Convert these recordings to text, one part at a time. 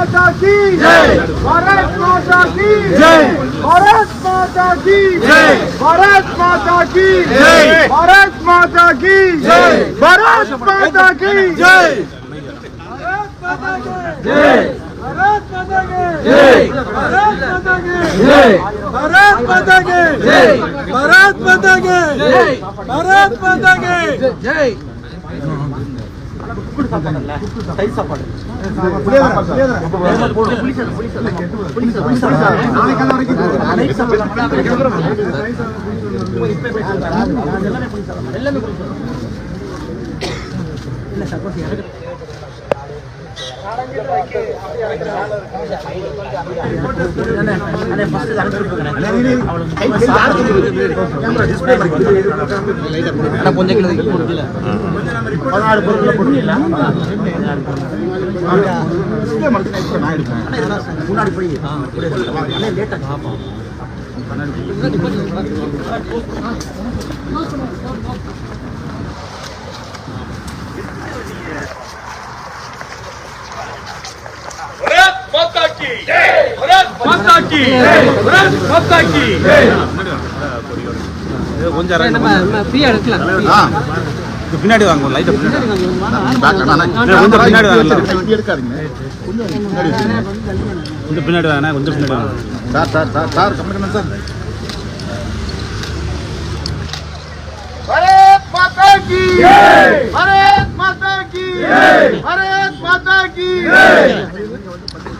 माता की जय। भारत माता की जय। भारत माता की जय। भारत माता की जय। भारत माता की जय। भारत माता की जय भारत माता की जय भारत माता की जय। भारत माता की जय भारत माता की जय। भारत माता की जय। भारत माता की जय எல்லாமே இல்ல சார் கொஞ்சம் கிலோ பதினாலு பொருள் பொருள் முன்னாடி போய் லேட்டாக ஆமாம் Thank you. माता की भारत माता की भारत माता की பின்னாடி வாங்க லைட்டை பின்னாடி கொஞ்சம் பின்னாடி வாங்க கொஞ்சம் பின்னாடி வாங்க கொஞ்சம் பின்னாடி வாங்க sir sir sir sir கம்மிட்டு sir Bharat माता की भारत माता की भारत माता की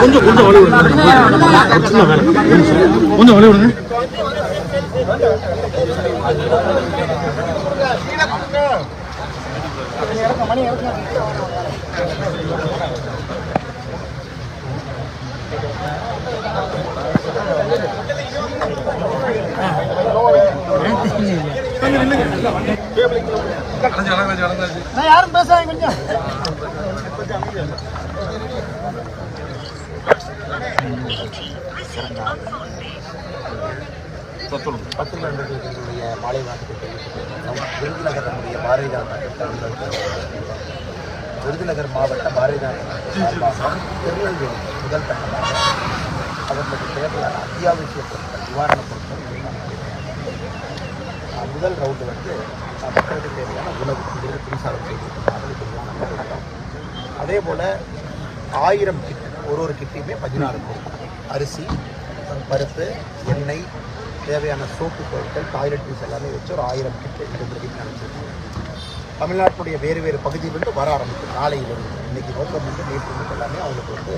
கொஞ்சம் கொஞ்சம் வழி விடுங்க கொஞ்சம் வழி விடுங்க யாரும் பேசுறாங்க கொஞ்சம். பத்திரிகையாளர்களுடைய மாலை நாட்டுக்கு தெரிவித்துள்ளோம் விருதுநகர் நம்முடைய பாரதிய ஜனதா விருதுநகர் மாவட்ட பாரதிய ஜனதா திருநெல்வேலி முதல் கட்டமாக அவர்களுக்கு தேவையான அத்தியாவசிய பொருட்கள் நிவாரணப் பொருட்கள் முதல் ரவுண்டு வந்து அஹ், மக்களுக்கு தேவையான உணவு இங்கிருந்து மின்சாரம் செய்து அவர்களுக்கு நிவாரணம் அதே போல் ஆயிரம் கிட் ஒரு ஒரு கிட்டையுமே பதினாறு கோடி அரிசி பருப்பு எண்ணெய் தேவையான சோப்பு பொருட்கள் டாய்லெட்ரிஸ் எல்லாமே வச்சு ஒரு ஆயிரம் கிட் இந்த கிட் தமிழ்நாட்டுடைய வேறு வேறு பகுதியிலிருந்து வர ஆரம்பிக்கும். நாளையிலிருந்து இன்னைக்கு நோக்கம் வந்து நேற்று எல்லாமே அவங்களுக்கு வந்து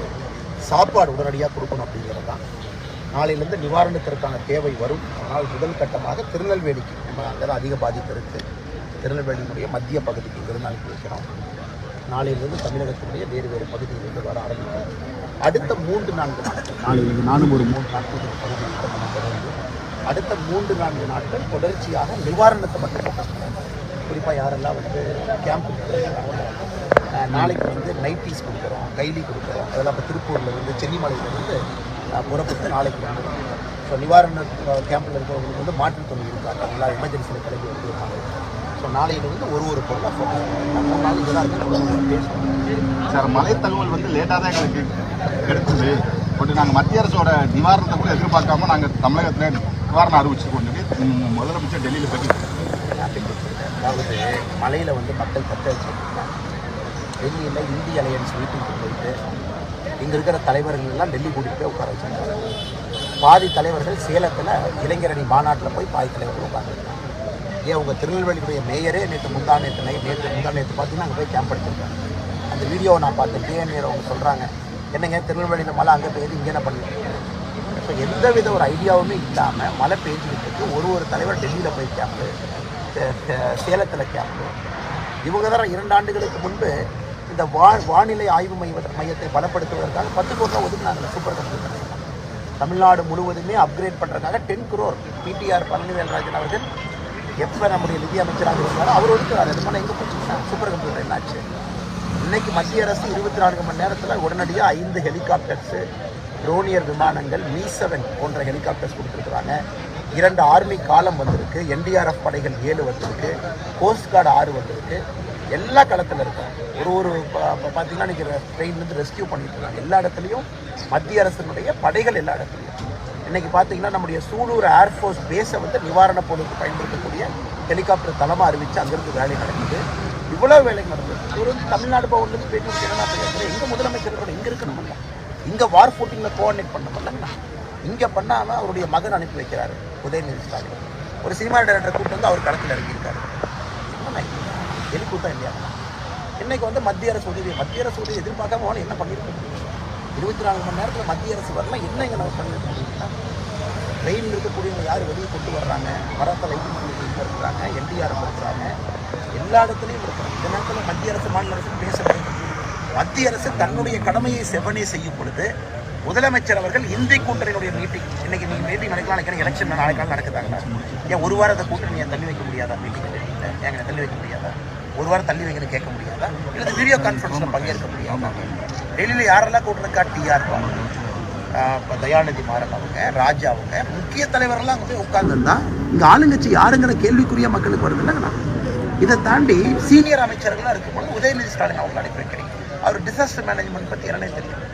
சாப்பாடு உடனடியாக கொடுக்கணும் அப்படிங்கிறது தான். நாளையிலேருந்து நிவாரணத்திற்கான தேவை வரும். ஆனால் முதல் கட்டமாக திருநெல்வேலிக்கு நம்ம அங்கே தான் அதிக பாதிப்பு இருக்குது திருநெல்வேலியினுடைய மத்திய பகுதிக்கு இங்கிருந்து வைக்கிறோம். நாளையிலிருந்து தமிழகத்தினுடைய வேறு வேறு பகுதியிலிருந்து வர ஆரம்பிக்கும் அடுத்த மூன்று நான்கு நாட்கள் நாளையிலிருந்து நானும் ஒரு மூன்று நாட்கள் பகுதியில் நம்ம தொடர்ந்து அடுத்த மூன்று நான்கு நாட்கள் தொடர்ச்சியாக நிவாரணத்தை மட்டும் பண்ணுவோம் குறிப்பாக யாரெல்லாம் வந்து கேம்ப் நாளைக்கு வந்து நைட்டிஸ் கொடுக்குறோம் கைலி கொடுக்குறோம். அதெல்லாம் இப்போ திருப்பூரில் இருந்து சென்னிமலையிலேருந்து புறப்பட்டு நாளைக்கு வந்து ஸோ நிவாரண கேம்பில் இருக்கிறவங்களுக்கு வந்து மாற்றுத்துணை இருக்காங்க. எல்லாம் எமர்ஜென்சியில் கிளம்பி வந்துருக்காங்க. ஸோ நாளையிலிருந்து ஒரு ஒரு பொருளாக ஃபோக்கஸ் பண்ணுவோம் மூணு நாள் இதெல்லாம் இருக்குது சார் மழை தகவல் வந்து லேட்டாக தான் எங்களுக்கு கிடைச்சது. பட் நாங்கள் மத்திய அரசோட நிவாரணத்தை கூட எதிர்பார்க்காம நாங்கள் தமிழகத்தில் நிவாரணம் அறிவிச்சிருக்கோம் சொல்லி முதலமைச்சர் டெல்லியில் பற்றி அதாவது மலையில் வந்து மக்கள் வச்சுருக்காங்க டெல்லியில் இந்திய அலையன்ஸ் மீட்டிங்க்கு போயிட்டு இங்கே இருக்கிற தலைவர்கள் எல்லாம் டெல்லி கூட்டிகிட்டு போய் உட்கார வச்சாங்க. பாதி தலைவர்கள் சேலத்தில் இளைஞரணி மாநாட்டில் போய் பாதி தலைவர்கள் உட்காந்துருக்காங்க ஏன் உங்கள் திருநெல்வேலியுடைய மேயரே நேற்று முந்தா நேற்று நைட் நேற்று முந்தா நேற்று பார்த்தீங்கன்னா அங்கே போய் கேம்ப் அடிச்சிருக்காங்க அந்த வீடியோவை நான் பார்த்தேன். டிஎன்ஏர் அவங்க சொல்கிறாங்க என்னங்க திருநெல்வேலியில் மழை அங்கே பெய்யுது இங்கே என்ன பண்ணிட்டு இப்போ எந்த வித ஒரு ஐடியாவுமே இல்லாமல் மழை பெய்ஞ்சுக்கிட்டு ஒரு ஒரு தலைவர் டெல்லியில் போய் கேம்ப்பு சேலத்தில் கேம்ப்பு இவங்க தான் இரண்டு ஆண்டுகளுக்கு முன்பு இந்த வா வானிலை ஆய்வு மைய மையத்தை பலப்படுத்துவதற்காக பத்து கோடி ரூபா ஒதுக்குனாங்க சூப்பர் கம்ப்யூட்டர் தமிழ்நாடு முழுவதுமே அப்கிரேட் பண்ணுறதுக்காக டென் குரோர் பிடிஆர் பழனிவேல்ராஜன் அவர்கள் எப்போ நம்முடைய நிதி அமைச்சராக இருந்தாலும் அவர் ஒதுக்குறாரு அது மாதிரி எங்கே போச்சுன்னா சூப்பர் கம்ப்யூட்டர் என்னாச்சு? இன்னைக்கு மத்திய அரசு இருபத்தி நான்கு மணி நேரத்தில் உடனடியாக ஐந்து ஹெலிகாப்டர்ஸு ட்ரோனியர் விமானங்கள் மீ செவன் போன்ற ஹெலிகாப்டர்ஸ் கொடுத்துருக்குறாங்க. இரண்டு ஆர்மி காலம் வந்திருக்கு. என்டிஆர்எஃப் படைகள் ஏழு வந்திருக்கு. கோஸ்ட் கார்டு ஆறு வந்திருக்கு. எல்லா களத்தில் இருக்காங்க ஒரு ஒரு பார்த்தீங்கன்னா இன்றைக்கி ட்ரெயின்லேருந்து ரெஸ்கியூ பண்ணிட்டு இருக்காங்க. எல்லா இடத்துலையும் மத்திய அரசினுடைய படைகள் எல்லா இடத்துலையும் இன்னைக்கு பார்த்தீங்கன்னா நம்முடைய சூலூர் ஏர்ஃபோர்ஸ் பேஸை வந்து நிவாரணப் பொருளுக்கு பயன்படுத்தக்கூடிய ஹெலிகாப்டர் தளமாக அறிவித்து அங்கிருந்து வேலை நடக்குது. இவ்வளோ வேலை நடந்தது ஒரு தமிழ்நாடு பவுன்லேருந்து பேட்டி கொடுத்து என்ன பேசுகிறேன் எங்கள் முதலமைச்சர் இங்கே இருக்கணும்ல இங்கே வார் ஃபோட்டிங்கில் கோஆர்டினேட் பண்ணணும்ல இங்கே பண்ணாமல் அவருடைய மகன் அனுப்பி வைக்கிறாரு உதயநிதி ஸ்டாலின். ஒரு சினிமா டைரக்டர் கூப்பிட்டு வந்து அவர் களத்தில் இறங்கியிருக்காரு. என்ன எலிக்கூத்தா இல்லையா? இன்னைக்கு வந்து மத்திய அரசு உதவி மத்திய அரசு உதவி எதிர்பார்க்காம என்ன பண்ணியிருக்க முடியும் இருபத்தி நாலு மணி நேரத்தில் மத்திய அரசு வரலாம் என்ன இங்கே நம்ம பண்ணியிருக்க முடியும்னா ட்ரெயினில் இருக்கக்கூடியவங்க யார்? வெளியே கொண்டு வர்றாங்க. வரத்தை லைட்டிங் இருக்கிறாங்க. என்டிஆர்எஃப் இருக்கிறாங்க. எல்லா இடத்துலையும் இருக்கிறாங்க. இந்த நேரத்தில் மத்திய அரசு மாநில அரசு பேச மத்திய அரசு தன்னுடைய கடமையை செவ்வனே செய்யும் பொழுது முதலமைச்சர் அவர்கள் இந்தி கூட்டணியினுடைய மீட்டிங் இன்னைக்கு நீங்கள் மீட்டிங் நடக்கலாம் நினைக்கிறேன் எலெக்ஷன் நாளைக்கு நாள் நடக்குதாங்களா? ஏன் ஒரு வாரம் அந்த கூட்டணியை தள்ளி வைக்க முடியாதா? மீட்டிங் டெல்லியில் ஏங்க தள்ளி வைக்க முடியாதா? ஒரு வாரம் தள்ளி வைக்கணும்னு கேட்க முடியாதா? இல்லை வீடியோ கான்ஃபரன்ஸில் பங்கேற்க முடியாதா? டெல்லியில் யாரெல்லாம் கூட்டிருக்கா டிஆர் இப்போ தயாநிதி மாறன் அவங்க ராஜா அவங்க முக்கிய தலைவரெல்லாம் அங்கே போய் உட்கார்ந்துருந்தா இங்கே ஆளுங்கட்சி யாருங்கிற கேள்விக்குரிய மக்களுக்கு வருது இதை தாண்டி சீனியர் அமைச்சர்கள்லாம் இருக்கும்போது உதயநிதி ஸ்டாலின் அவங்க அனுப்பி வைக்கிறீங்க அவர் டிசாஸ்டர் மேனேஜ்மெண்ட் பற்றி என்னன்னே தெரியும்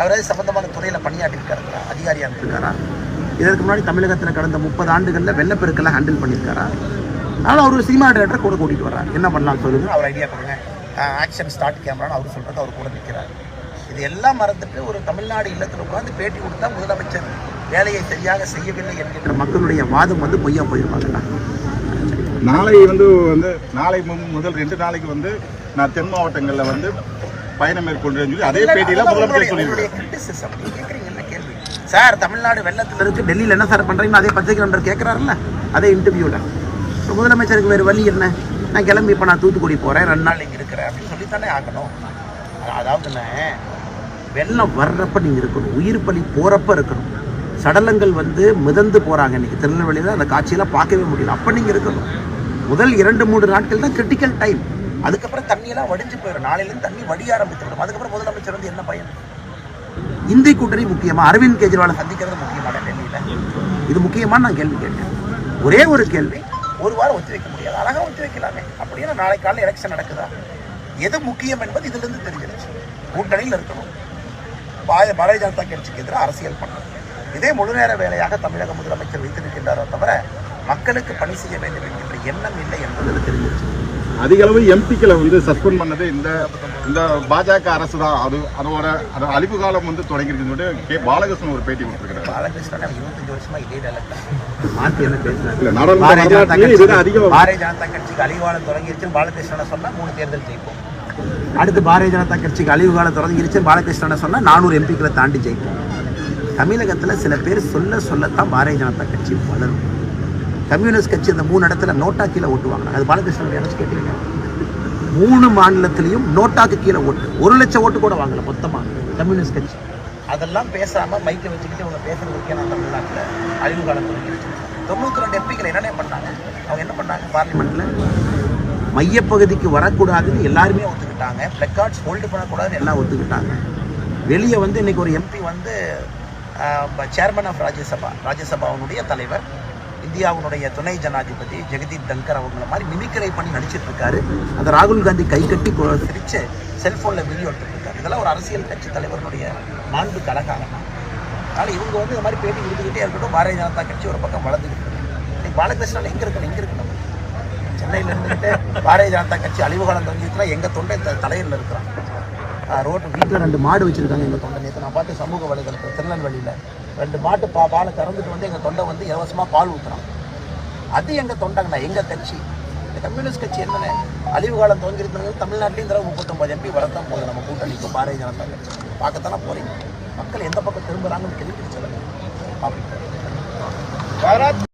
அவர் அது சம்பந்தமான துறையில் பணியாற்றிருக்காருங்களா அதிகாரியாக இருந்திருக்காரா? இதற்கு முன்னாடி தமிழகத்தில் கடந்த முப்பது ஆண்டுகளில் வெள்ளப்பெருக்கெல்லாம் ஹேண்டில் பண்ணியிருக்காரா? அதனால் அவர் சினிமா டேரக்டர் கூட கூட்டிகிட்டு வர்றார். என்ன பண்ணலாம் சொல்லுங்கள் அவர் ஐடியா கொடுங்க. ஆக்ஷன் ஸ்டார்ட் கேமரான்னு அவர் சொல்கிறது அவர் கூட நிற்கிறார் இது எல்லாம் மறந்துட்டு ஒரு தமிழ்நாடு இல்லத்தில் உட்கார்ந்து பேட்டி கொடுத்தா முதலமைச்சர் வேலையை சரியாக செய்யவில்லை என்கின்ற மக்களுடைய வாதம் வந்து பொய்யா போயிருப்பாங்கண்ணா நாளை வந்து வந்து நாளை முதல் ரெண்டு நாளைக்கு வந்து நான் தென் மாவட்டங்களில் வந்து பயணம் மேற்கொள்றேன்னு சொல்லி அதே பேட்டியில முதலமைச்சர் என்ன கேள்வி? சார் தமிழ்நாடு வெள்ளத்தில் இருக்கு டெல்லியில் என்ன சார் பண்றீங்கன்னு அதே பத்திரிகை கேட்குறாருல்ல அதே இன்டர்வியூவில் முதலமைச்சருக்கு வேறு வழி என்ன? நான் கிளம்பி இப்போ நான் தூத்துக்குடி போகிறேன் ரெண்டு நாள் இங்கே இருக்கிறேன் அப்படின்னு சொல்லித்தானே ஆகணும். அதாவதுண்ணே வெள்ளம் வர்றப்ப நீங்கள் இருக்கணும். உயிர் பலி போகிறப்ப இருக்கணும். சடலங்கள் வந்து மிதந்து போகிறாங்க இன்றைக்கி திருநெல்வேலியில் அந்த காட்சியெல்லாம் பார்க்கவே முடியல. அப்போ நீங்கள் இருக்கணும். முதல் இரண்டு மூன்று நாட்கள் தான் கிரிட்டிக்கல் டைம் அதுக்கப்புறம் தண்ணியெல்லாம் வடிஞ்சு போயிடும். நாளையிலேருந்து தண்ணி வடிய ஆரம்பித்து விடும். அதுக்கப்புறம் முதலமைச்சர் வந்து என்ன பயன்? இந்தி கூட்டணி முக்கியமா? அரவிந்த் கெஜ்ரிவாலை சந்திக்கிறது முக்கியமான டெல்லியில்? இது முக்கியமான நான் கேள்வி கேட்டேன். ஒரே ஒரு கேள்வி. ஒரு வாரம் ஒத்தி வைக்க முடியாது. அழகாக ஒத்தி வைக்கலாமே. அப்படின்னா நாளை காலையில் எலெக்ஷன் நடக்குதா? எது முக்கியம் என்பது இதிலிருந்து தெரிஞ்சிருச்சு. கூட்டணியில் இருக்கணும். பாய பாரதிய ஜனதா கட்சிக்கு எதிராக அரசியல் பண்ணணும். இதே முழு நேர வேலையாக தமிழக முதலமைச்சர் வைத்திருக்கின்றாரோ தவிர மக்களுக்கு பணி செய்ய வேண்டும் என்கின்ற எண்ணம் இல்லை என்பது தெரிஞ்சிருச்சு. அதிக அளவு எம்பிக்களை வந்து சஸ்பெண்ட் பண்ணது இந்த இந்த பாஜக அரசு தான் அது அதோட அது அழிவு காலம் வந்து தொடங்கிருக்குன்னு சொல்லிட்டு கே பாலகிருஷ்ணன் ஒரு பேட்டி கொடுத்துருக்காரு பாலகிருஷ்ணன் இருபத்தஞ்சு வருஷமா இதே டேலக்ட் மாற்றி என்ன பேசுறாரு இல்ல நாடாளுமன்ற பாரதிய ஜனதா கட்சிக்கு அழிவாளம் தொடங்கிருச்சு பாலகிருஷ்ணனை சொன்னா மூணு தேர்தல் ஜெயிப்போம். அடுத்து பாரதிய ஜனதா கட்சிக்கு அழிவு காலம் தொடங்கிருச்சு பாலகிருஷ்ணனை சொன்னா நானூறு எம்பிக்களை தாண்டி ஜெயிப்போம். தமிழகத்தில் சில பேர் சொல்ல சொல்லத்தான் பாரதிய ஜனதா கட்சி வளரும். கம்யூனிஸ்ட் கட்சி அந்த மூணு இடத்துல நோட்டா கீழே ஓட்டுவாங்க. அது பாலகிருஷ்ணன் நினைச்சு கேட்டீங்க மூணு மாநிலத்திலையும் நோட்டாக்கு கீழே ஓட்டு. ஒரு லட்சம் ஓட்டு கூட வாங்கல மொத்தமா கம்யூனிஸ்ட் கட்சி. அதெல்லாம் பேசாம மைக்கை வச்சுக்கிட்டு இவங்க பேசுறதுக்கே நான் தமிழ்நாட்டில். அழிவு காலம் தொடங்கிருச்சு தொண்ணூத்தி ரெண்டு எம்பிக்கள் என்னென்ன பண்ணாங்க? அவங்க என்ன பண்ணாங்க? பார்லிமெண்ட்ல? மையப்பகுதிக்கு வரக்கூடாதுன்னு எல்லாருமே ஒத்துக்கிட்டாங்க. பிளக்கார்ட்ஸ் ஹோல்டு பண்ணக்கூடாதுன்னு எல்லாம் ஒத்துக்கிட்டாங்க. வெளியே வந்து இன்னைக்கு ஒரு எம்பி வந்து சேர்மன் ஆஃப் ராஜ்யசபா ராஜ்யசபாவுடைய தலைவர். இந்தியாவுடைய துணை ஜனாதிபதி ஜெகதீப் தங்கர் அவங்கள மாதிரி மிமிக்கரை பண்ணி நடிச்சிட்டு இருக்காரு அந்த ராகுல் காந்தி கை கட்டி சிரிச்சு செல்போனில் வீடியோ எடுத்துருக்காரு இதெல்லாம் ஒரு அரசியல் கட்சி தலைவருடைய மாண்பு கலகாலம். அதனால் இவங்க வந்து இந்த மாதிரி பேட்டி கொடுத்துக்கிட்டே இருக்கட்டும் பாரதிய ஜனதா கட்சி ஒரு பக்கம் வளர்ந்துக்கிட்டு இருக்கு. பாலகிருஷ்ணன் எங்கே இருக்கணும் எங்கே இருக்கணும் சென்னையில் இருந்துக்கிட்டு பாரதிய ஜனதா கட்சி அழிவுகாலம் தொடங்கிச்சுன்னா எங்கள் தொண்டை த- தலையில் இருக்கிறான்? ரோட்டு வீட்டில் ரெண்டு மாடு வச்சுருக்காங்க எங்கள் தொண்டை. நேற்று நான் பார்த்து சமூக வலைதளத்தில் திருநெல்வேலியில் ரெண்டு மாட்டு பா பாலை கறந்துட்டு வந்து எங்கள் தொண்டை வந்து இலவசமாக பால் ஊற்றுறான் அது எங்கள் தொண்டங்கண்ணா எங்கள் கட்சி? இந்த கம்யூனிஸ்ட் கட்சி என்னென்ன அழிவு காலம் துவங்கிருந்தது தமிழ்நாட்டிலையும் இந்த தடவை முப்பத்தொம்பது எம்பி வரத்தான் போகுது நம்ம கூட்டணிக்கு பாரதிய ஜனதா கட்சி. பார்க்கத்தானே போகிறீங்க மக்கள் எந்த பக்கம் திரும்புகிறாங்கன்னு கேள்வி சொல்லுங்கள் பார்ப்போம்